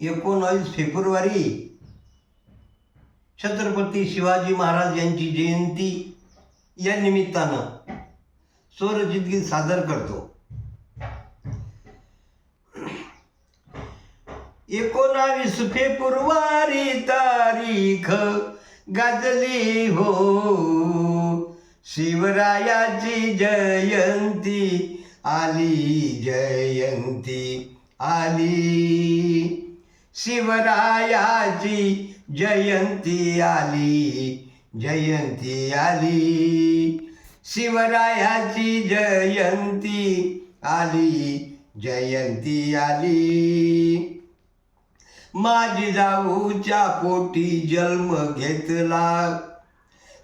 एकोणावीस फेब्रुवारी छत्रपती शिवाजी महाराज यांची जयंती या निमित्तानं स्वरचित गीत सादर करतो. एकोणावीस फेब्रुवारी तारीख गाजली हो. शिवरायाची जयंती आली जयंती आली. शिवरायाची जयंती आली जयंती आली. शिवरायाची जयंती आली जयंती आली. माझी जाऊच्या पोटी जन्म घेतला.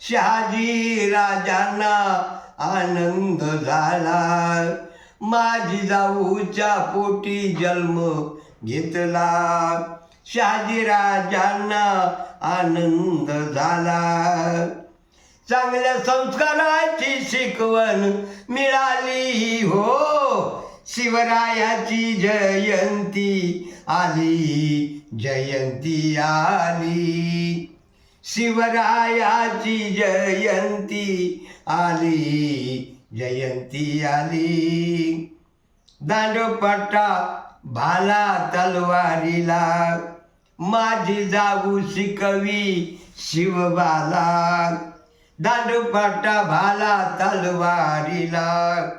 शहाजी राजांना आनंद झाला. माझी जाऊच्या पोटी जन्म घेतला. शहाजी राजांना आनंद झाला. चांगल्या संस्काराची शिकवण मिळाली हो. शिवरायाची जयंती आली जयंती आली. शिवरायाची जयंती आली जयंती आली. दांडपट्टा भाला तलवारीला माझी जाऊ शिकवी शिवबाला. दांडपाटा भाला तलवारीला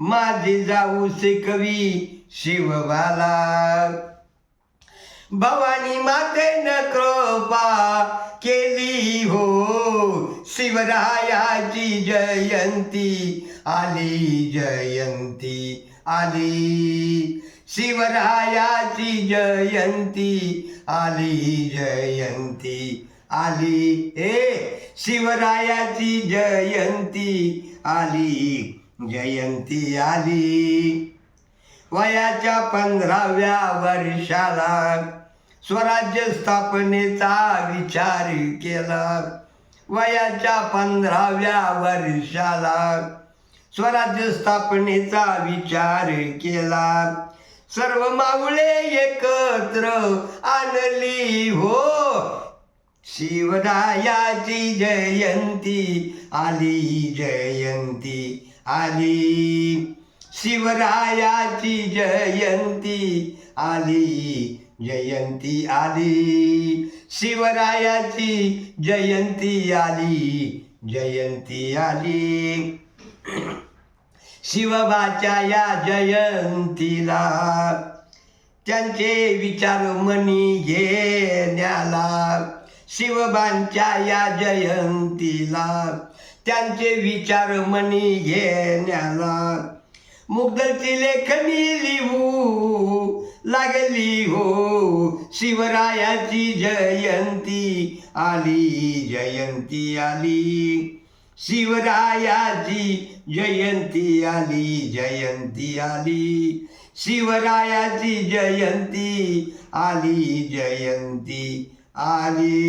माझी जाऊ शिकवी शिवबाला. भवानी मातेन कृपा केली हो शिवरायाची जयंती आली जयंती आली. शिवरायाची जयंती आली जयंती आली ए शिवरायाची जयंती आली जयंती आली. वयाच्या पंधराव्या वर्षाला स्वराज्य स्थापनेचा विचार केला. वयाच्या पंधराव्या वर्षाला स्वराज्य स्थापनेचा विचार केला. सर्व माऊले एकत्र आणली हो. शिवरायाची जयंती आली जयंती आली. शिवरायाची जयंती आली जयंती आली. शिवरायाची जयंती आली जयंती आली. शिवबाच्या या जयंतीला. त्यांचे विचार मनी घेण्याला. शिवबांच्या या जयंतीला. त्यांचे विचार मनी घेण्याला. मुग्धची लेखनी लिहू लागली हो. शिवरायाची जयंती आली जयंती आली. शिवरायाची जयंती आली जयंती आली. शिवरायाची जयंती आली जयंती आली.